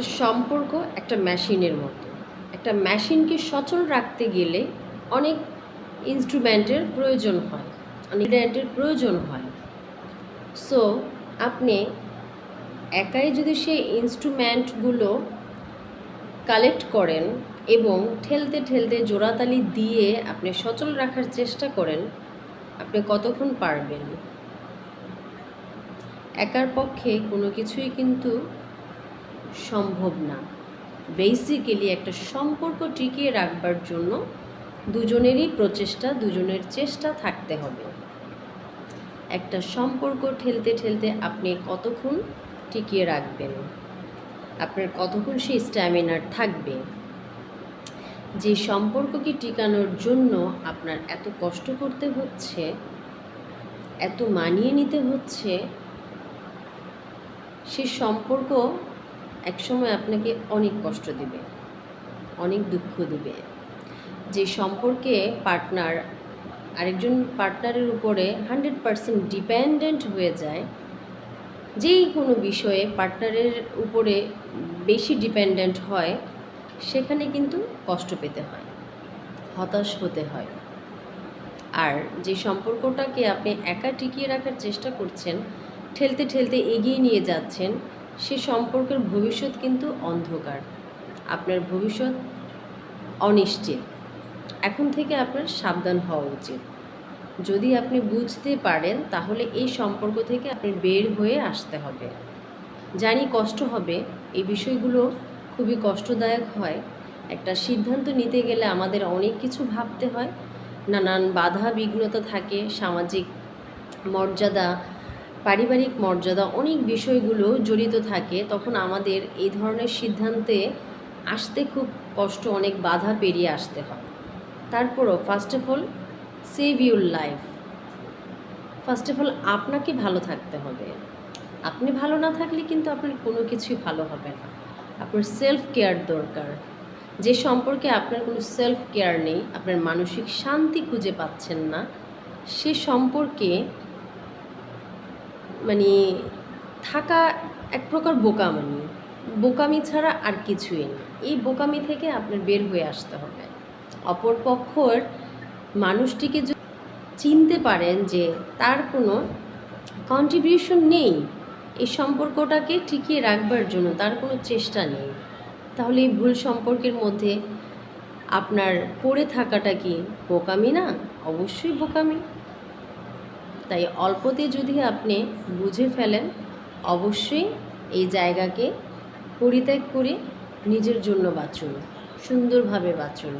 একটা সম্পর্ক একটা মেশিনের মতো। একটা মেশিনকে সচল রাখতে গেলে অনেক ইনস্ট্রুমেন্টের প্রয়োজন হয়, অনেক প্রয়োজন হয়। সো আপনি একাই যদি সেই ইনস্ট্রুমেন্টগুলো কালেক্ট করেন এবং ঠেলতে ঠেলতে জোড়াতালি দিয়ে আপনি সচল রাখার চেষ্টা করেন, আপনি কতক্ষণ পারবেন? একার পক্ষে কোনো কিছুই কিন্তু সম্ভব না। বেসিক্যালি একটা সম্পর্ক টিকিয়ে রাখবার জন্য দুজনেরই প্রচেষ্টা, দুজনের চেষ্টা থাকতে হবে। একটা সম্পর্ক ঠেলতে ঠেলতে আপনি কতক্ষণ টিকিয়ে রাখবেন? আপনার কতক্ষণ সেই স্ট্যামিনার থাকবে? যে সম্পর্ককে টিকানোর জন্য আপনার এত কষ্ট করতে হচ্ছে, এত মানিয়ে নিতে হচ্ছে, সে সম্পর্ক একসময় আপনাকে অনেক কষ্ট দিবে, অনেক দুঃখ দিবে। যে সম্পর্কে পার্টনার আরেকজন পার্টনারের উপরে হান্ড্রেড পারসেন্ট ডিপেন্ডেন্ট হয়ে যায়, যেই কোনো বিষয়ে পার্টনারের উপরে বেশি ডিপেন্ডেন্ট হয়, সেখানে কিন্তু কষ্ট পেতে হয়, হতাশ হতে হয়। আর যে সম্পর্কটাকে আপনি একা টিকিয়ে রাখার চেষ্টা করছেন, ঠেলতে ঠেলতে এগিয়ে নিয়ে যাচ্ছেন সে সম্পর্কের ভবিষ্যৎ কিন্তু অন্ধকার। আপনার ভবিষ্যৎ অনিশ্চিত। এখন থেকে আপনার সাবধান হওয়া উচিত। যদি আপনি বুঝতে পারেন, তাহলে এই সম্পর্ক থেকে আপনি বের হয়ে আসতে হবে। জানি কষ্ট হবে, এই বিষয়গুলো খুবই কষ্টদায়ক হয়। একটা সিদ্ধান্ত নিতে গেলে আমাদের অনেক কিছু ভাবতে হয়। নানান বাধা বিঘ্নতা থাকে, সামাজিক মর্যাদা পারিবারিক মর্যাদা অনেক বিষয়গুলো জড়িত থাকে, তখন আমাদের এই ধরনের সিদ্ধান্তে আসতে খুব কষ্ট, অনেক বাধা পেরিয়ে আসতে হয়। তারপরও first of all save your life first of all আপনাকে ভালো থাকতে হবে। আপনি ভালো না থাকলে কিন্তু আপনার কোনো কিছুই ভালো হবে না। আপনার সেলফ কেয়ার দরকার। যে সম্পর্কে আপনার কোনো সেলফ কেয়ার নেই, আপনার মানসিক শান্তি খুঁজে পাচ্ছেন না, সে সম্পর্কে মানে থাকা এক প্রকার বোকামানি বোকামি ছাড়া আর কিছুই না। এই বোকামি থেকে আপনার বের হয়ে আসতে হবে। অপর পক্ষর মানুষটিকে যদি চিনতে পারেন যে তার কোনো কন্ট্রিবিউশন নেই, এই সম্পর্কটাকে টিকিয়ে রাখবার জন্য তার কোনো চেষ্টা নেই, তাহলে এই ভুল সম্পর্কের মধ্যে আপনার পড়ে থাকাটা কি বোকামি না? অবশ্যই বোকামি। তাই অল্পতে যদি আপনি বুঝে ফেলেন, অবশ্যই এই জায়গাকে পরিত্যাগ করে নিজের জন্য বাঁচুন, সুন্দরভাবে বাঁচুন।